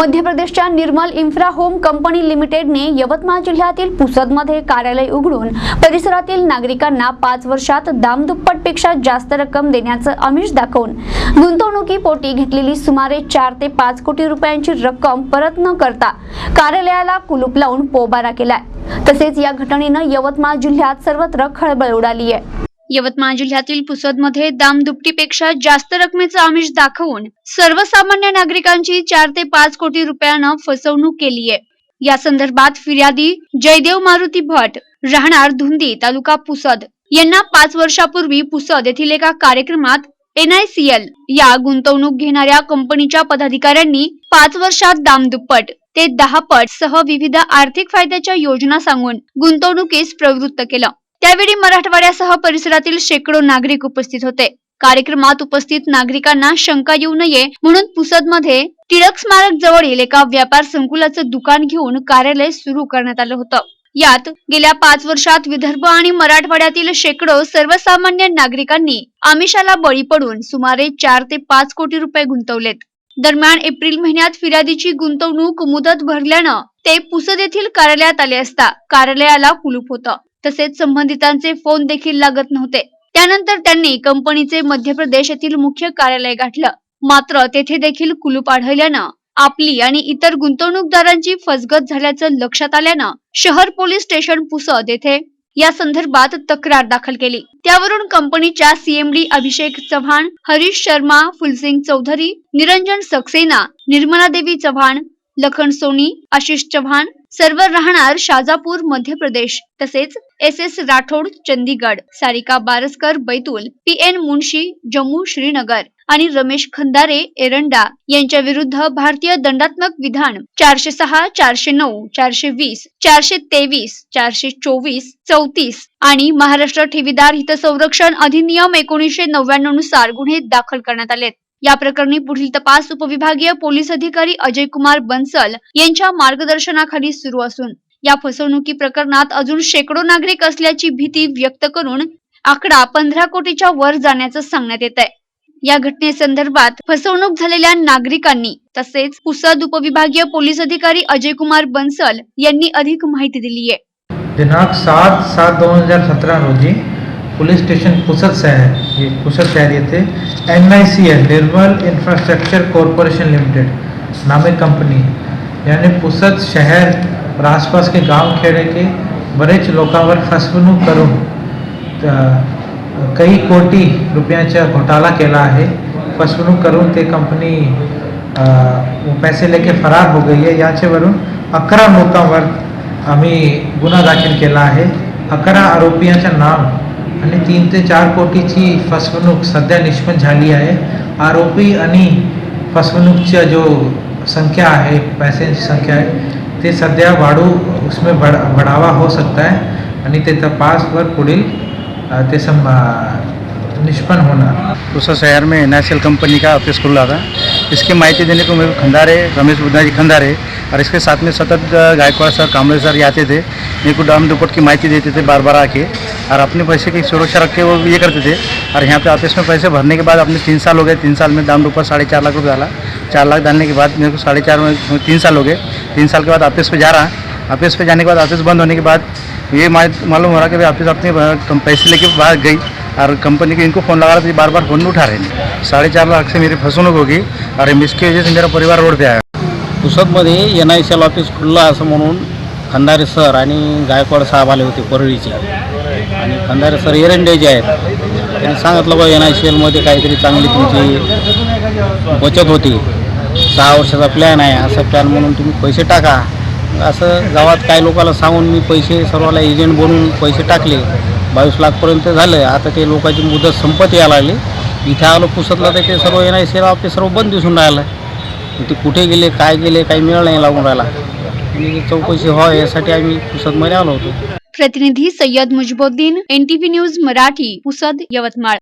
मध्य प्रदेशच्या Nirmal infra home company लिमिटेडने यवतमाळ जिल्ह्यातील पुसदमध्ये कार्यालय उघडून परिसरातील नागरिकांना पाच वर्षात दामदुप्पटपेक्षा जास्त रक्कम देण्याचं आमिष दाखवून गुंतवणुकीपोटी घेतलेली सुमारे चार ते पाच कोटी रुपयांची रक्कम परत न करता कार्यालयाला कुलूप लावून पोबारा केलाय. तसेच या घटनेनं यवतमाळ जिल्ह्यात सर्वत्र खळबळ उडाली आहे यवतमाळ जिल्ह्यातील पुसदमध्ये दामदुपटीपेक्षा जास्त रकमेचं आमिष दाखवून सर्वसामान्य नागरिकांची चार ते पाच कोटी रुपयानं फसवणूक केली आहे. या संदर्भात फिर्यादी जयदेव मारुती भट राहणार धुंदी तालुका पुसद. यांना पाच वर्षापूर्वी पुसद येथील एका कार्यक्रमात एनआयसीएल या गुंतवणूक घेणाऱ्या कंपनीच्या पदाधिकाऱ्यांनी पाच वर्षात दामदुप्पट ते दहा पट सह विविध आर्थिक फायद्याच्या योजना सांगून गुंतवणुकीस प्रवृत्त केलं. त्यावेळी मराठवाड्यासह परिसरातील शेकडो नागरिक उपस्थित होते. कार्यक्रमात उपस्थित नागरिकांना शंका येऊ नये म्हणून पुसदमध्ये टिळक स्मारक जवळील एका व्यापार संकुलाचं दुकान घेऊन कार्यालय सुरू करण्यात आलं होतं. यात गेल्या पाच वर्षात विदर्भ आणि मराठवाड्यातील शेकडो सर्वसामान्य नागरिकांनी आमिषाला बळी पडून सुमारे चार ते पाच कोटी रुपये गुंतवलेत. दरम्यान एप्रिल महिन्यात फिर्यादीची गुंतवणूक मुदत भरल्यानं ते पुसद येथील कार्यालयात आले असता कार्यालयाला कुलूप होतं. तसेच संबंधितांचे फोन देखील लागत नव्हते. त्यानंतर त्यांनी कंपनीचे मध्य प्रदेश येथील मुख्य कार्यालय गाठलं. मात्र तेथे देखील कुलूप आढळल्यानं आपली आणि इतर गुंतवणूकदारांची फसगत झाल्याचं लक्षात आल्यानं शहर पोलीस स्टेशन पुसद येथे या संदर्भात तक्रार दाखल केली. त्यावरून कंपनीच्या सीएमडी अभिषेक चव्हाण हरीश शर्मा फुलसिंग चौधरी निरंजन सक्सेना निर्मला देवी चव्हाण लखन सोनी आशिष चव्हाण सर्व राहणार शाजापूर मध्य प्रदेश. तसेच S S Rathod Chandigarh Sarika Baraskar Betul P N Munshi Jammu Srinagar आणि रमेश खंदारे एरंडा यांच्या विरुद्ध भारतीय दंडात्मक विधान चारशे सहा चारशे नऊ चारशे वीस चारशे तेवीस चारशे चोवीस चौतीस आणि महाराष्ट्र ठेवीदार हितसंरक्षण अधिनियम एकोणीसशे नव्याण्णवनुसार गुन्हे दाखल करण्यात आलेत. या प्रकरणी पुढील तपास उपविभागीय पोलीस अधिकारी अजय कुमार बन्सल यांच्या मार्गदर्शनाखाली सुरू असून या फसवणुकी प्रकरणात अजून शेकडो नागरिक असल्याची भीती व्यक्त करून आकडा पंधरा कोटीच्या वर जाण्याचं सांगण्यात येत आहे या घटनेसंदर्भात फसवणूक झालेल्या नागरिकांनी तसेच पुसद उपविभागीय पोलीस अधिकारी अजय कुमार बन्सल यांनी अधिक माहिती दिली आहे दिनांक सात सात दोन हजार सतरा रोजी पोलीस स्टेशन पुसद शहर, ये पुसद शहर येथे N I C L Nirmal infrastructure corporation limited, नामे कंपनी। याने पुसद शहर, और आसपास के गाँव खेडे के बरेच लोकांवर फसवणूक करून काही कोटी रुपयांचा घोटाळा केला आहे, फसवणूक करून ते कंपनी पैसे लेके फरार हो गई है। याच्यावरून अकरा लोकांवर आम्ही गुन्हा दाखल केला आहे। अकरा आरोपीयांचं नाव आणि तीन ते चार कोटीची फसवणूक सध्या निष्पन्न झाली आहे आरोपी आणि फसवणूकच्या जो संख्या आहे पैशांची संख्या आहे ते सध्या वाढू उसमें बढ बढ़ावा हो सकता है आणि ते तपासवर पुढील ते सम निष्पन्न होणार दूसरा शहर में एन कंपनी का ऑफ़िस खुला था। इसकी माहिती देने को मेरे को खंडारे, रमेश बुद्धा जी खंडारे और इसके साथ में सतत गायकवाड़ सर कामले सर आते थे मेरे को डाम दुपट की माहिती देते थे बार बार आके, और अपने पैसे की सुरक्षा रख के वो ये करते थे। और यहाँ पे ऑफ़िस में पैसे भरने के बाद अपने तीन साल हो गए, तीन साल में दाम दुपट साढ़े चार लाख रुपये डाला। चार लाख डालने के बाद मेरे को साढ़े चार में तीन साल हो गए। तीन साल के बाद ऑफ़िस पे जा रहा। ऑफ़िस पे जाने के बाद, ऑफ़िस बंद होने के बाद ये मालूम हो रहा कि भाई ऑफ़िस अपने पैसे लेके बाहर गई। और कंपनी के इनको फ़ोन लगा रहा था बार बार फ़ोन नहीं उठा रहे हैं। साढ़े चार लाख से मेरी फसवणूक होगी और इसकी वजह से मेरा परिवार रोड पे आया। पुसदमध्ये N I C L office खुललं असं म्हणून खंदारे सर आणि गायकवाड साहेब आले होते परळीचे. आणि खंदारे सर एरंडे जे आहेत त्यांनी सांगितलं बा एन आय सी एलमध्ये काहीतरी चांगली तुमची बचत होती. सहा वर्षाचा प्लॅन आहे असा प्लॅन म्हणून तुम्ही पैसे टाका. असं गावात काही लोकांना सांगून मी पैसे सर्वाला एजंट बनवून पैसे टाकले. बावीस लाखपर्यंत झालं. आता ते लोकांची मुदत संपत यायला लागली. इथे आलो पुसतला तर ते सर्व N I C L office सर्व बंद दिसून राहिलं. ते कुठे गेले काय गेले काही मिळालं नाही लागून राहिला. आणि चौकशी व्हावं यासाठी आम्ही पुसदमध्ये आलो होतो. प्रतिनिधी सय्यद मुजबुद्दीन एनटीव्ही न्यूज मराठी पुसद यवतमाळ.